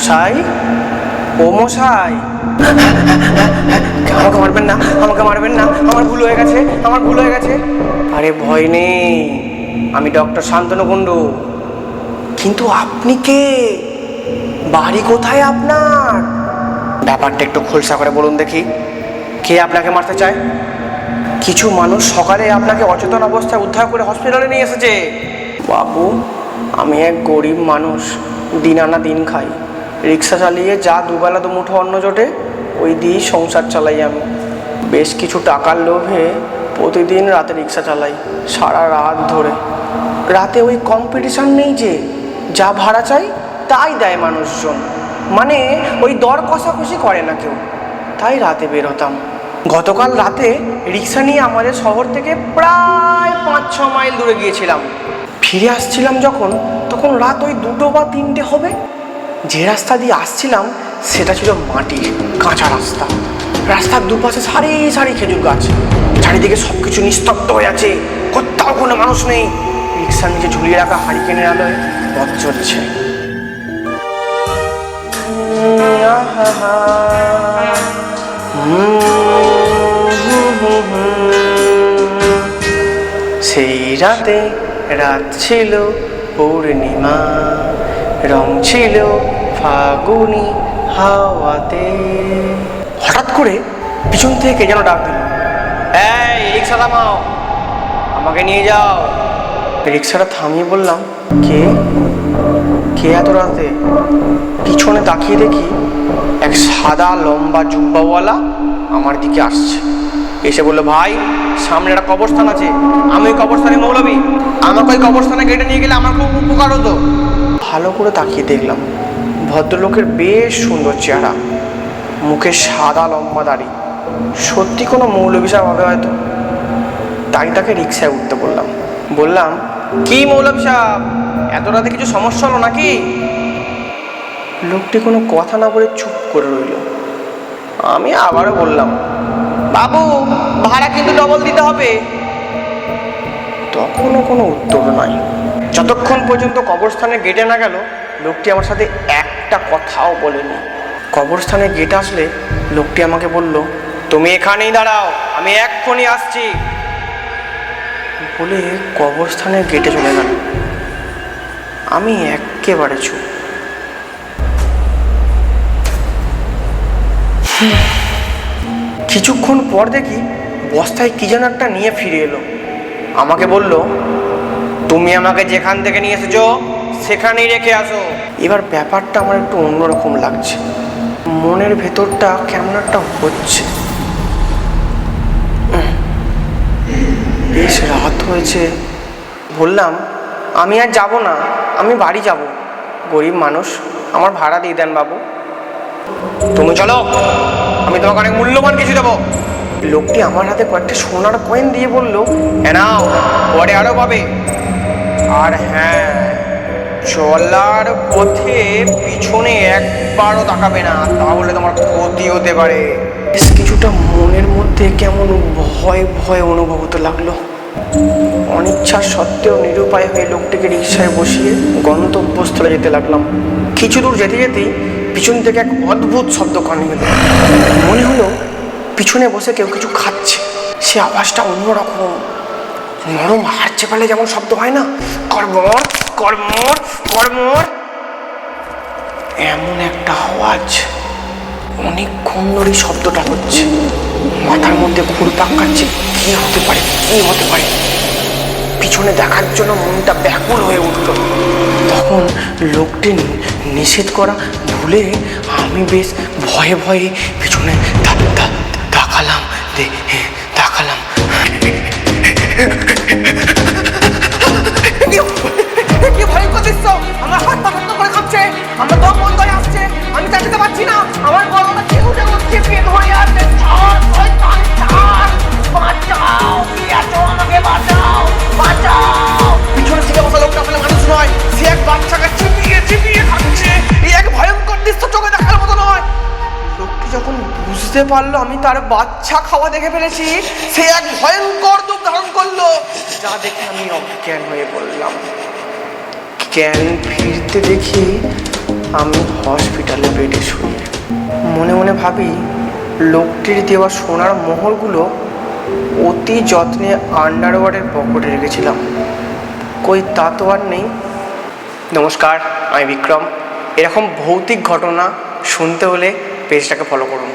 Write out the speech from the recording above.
মশাই? ও মশাই। আমাকে মারবেন না, আমাকে মারবেন না, আমার ভুল হয়ে গেছে, আমার ভুল হয়ে গেছে। আরে ভয় নেই, আমি ডক্টর শান্তনু কুণ্ডু কিন্তু আপনি কে? বাড়ি কোথায় আপনার? ব্যাপারটা একটু খোলসা করে বলুন দেখি, কে আপনাকে মারতে চায়? কিছু মানুষ সকালে আপনাকে অচেতন অবস্থায় উদ্ধার করে হসপিটালে নিয়ে এসেছে। বাবু, আমি এক গরিব মানুষ দিন আনা দিন খাই। রিক্সা চালিয়ে যা দুবেলা দুমুঠো অন্ন জোটে, ওই দিয়েই সংসার চালাই আমি। বেশ কিছু টাকার লোভে প্রতিদিন রাতে রিক্সা চালাই, সারা রাত ধরে। রাতে ওই কম্পিটিশন নেই যে, যা ভাড়া চাই তাই দেয় মানুষজন। মানে ওই দর কষাকষি করে না কেউ। তাই রাতে বেরোতাম। গতকাল রাতে রিক্সা নিয়ে আমাদের শহর থেকে প্রায় পাঁচ ছ মাইল দূরে গিয়েছিলাম। ফিরে আসছিলাম যখন, তখন রাত ওই দুটো বা তিনটে হবে। যে রাস্তা দিয়ে আসছিলাম, সেটা ছিল মাটির কাঁচা রাস্তা। রাস্তার দুপাশে সারি সারি খেজুর গাছ। চারিদিকে সব কিছু নিস্তব্ধ হয়ে আছে। কোথাও কোনো মানুষ নেই। রিক্সার নিচে ঝুলিয়ে রাখা হারিকেনের আলোয় পথ চলছে। সেই রাতে রাত ছিল পূর্ণিমা। রং ছিল ফাগুনি হাওয়াতে। হঠাৎ করে পিছন থেকে যেন ডাক দিল? এই, রিক্সা থামাও। আমাকে নিয়ে যাও। রিক্সাটা থামিয়ে বললাম, কে? কে এত রাতে? পিছনে তাকিয়ে দেখি এক সাদা লম্বা জুব্বাওয়ালা আমার দিকে আসছে। এসে বলল, ভাই, সামনে একটা কবরস্থান আছে। আমি ওই কবরস্থানে মৌলবি। আমাকে ওই কবরস্থানে গেটে নিয়ে গেলে আমার খুব উপকার হতো। ভালো করে তাকিয়ে দেখলাম ভদ্রলোকের বেশ সুন্দর চেহারা। মুখে সাদা লম্বা দাড়ি। সত্যি কোনো মৌলবি সাহেব হবে হয়তো। তাই তাকে রিক্সায় উঠতে বললাম। বললাম, কি মৌলবি সাহেব এত রাতে কিছু সমস্যা হলো নাকি? লোকটি কোনো কথা না বলে চুপ করে রইল। আমি আবারও বললাম, বাবু, ভাড়া কিন্তু ডবল দিতে হবে। তখনও কোনো উত্তর নাই। যতক্ষণ পর্যন্ত কবরস্থানের গেটে না গেল, লোকটি আমার সাথে একটা কথাও বলেনি। কবরস্থানে গেট আসলে লোকটি আমাকে বলল, তুমি এখানেই দাঁড়াও, আমি এক্ষুনি আসছি। বলে কবরস্থানের গেটে চলে গেল। আমি একেবারে চুপ। কিছুক্ষণ পর দেখি বস্তায় কি যেন একটা নিয়ে ফিরে এলো। আমাকে বলল, তুমি আমাকে যেখান থেকে নিয়ে এসেছ সেখানেই রেখে আসো। এবার ব্যাপারটা আমার একটু অন্যরকম লাগছে। মনের ভেতরটা কেমন একটা হচ্ছে। বেশ রাত হয়েছে। বললাম, আমি আর যাব না, আমি বাড়ি যাব। গরিব মানুষ, আমার ভাড়া দিয়ে দেন বাবু। তুমি চলো, আমি তোমাকে অনেক মূল্যবান কিছু দেবো। লোকটি আমার হাতে কয়েকটা সোনার কয়েন দিয়ে বলল, "এ নাও, পরে আরও পাবে। আর হ্যাঁ চলার পথে পিছনে একবারও তাকাবে না, তাহলে তোমার ক্ষতি হতে পারে। বেশ কিছুটা মনের মধ্যে কেমন ভয় ভয় অনুভব হতে লাগল। অনিচ্ছা সত্ত্বেও নিরুপায় হয়ে লোকটিকে রিক্সায় বসিয়ে গন্তব্যস্থলে যেতে লাগলাম। কিছু দূর যেতে যেতেই পিছন থেকে এক অদ্ভুত শব্দ কানে এলো। মনে হলো পিছনে বসে কেউ কিছু খাচ্ছে। সে আওয়াজটা অন্যরকম। নরম হাড় চেপালে যেমন শব্দ হয় না। কর্মর কর্মর কর্মর এমন একটা আওয়াজ। অনেকক্ষণ ধরে শব্দটা হচ্ছে। মাথার মধ্যে ঘুরপাক কাটছে কি হতে পারে? কি হতে পারে? পিছনে দেখার জন্য মনটা ব্যাকুল হয়ে উঠল। তখন লোকটি নিষেধ করা ভুলে আমি বেশ ভয়ে ভয়ে পিছনে বুঝতে পারল, আমি তার বাচ্চা খাওয়া দেখে ফেলেছি। সে এক ভয়ঙ্কর রূপ ধারণ করল। যা দেখে আমি অজ্ঞান হয়ে পড়লাম। জ্ঞান ফিরতে দেখি আমি হসপিটালে বেডে শুয়ে মনে মনে ভাবি, লোকটির দেওয়া সোনার মোহরগুলো অতি যত্নে আন্ডারওয়ার্ডের পকেটে রেখেছিলাম। কই তা তো আর নেই। নমস্কার, আমি বিক্রম। এরকম ভৌতিক ঘটনা শুনতে হলে পেজটাকে ফলো করুন।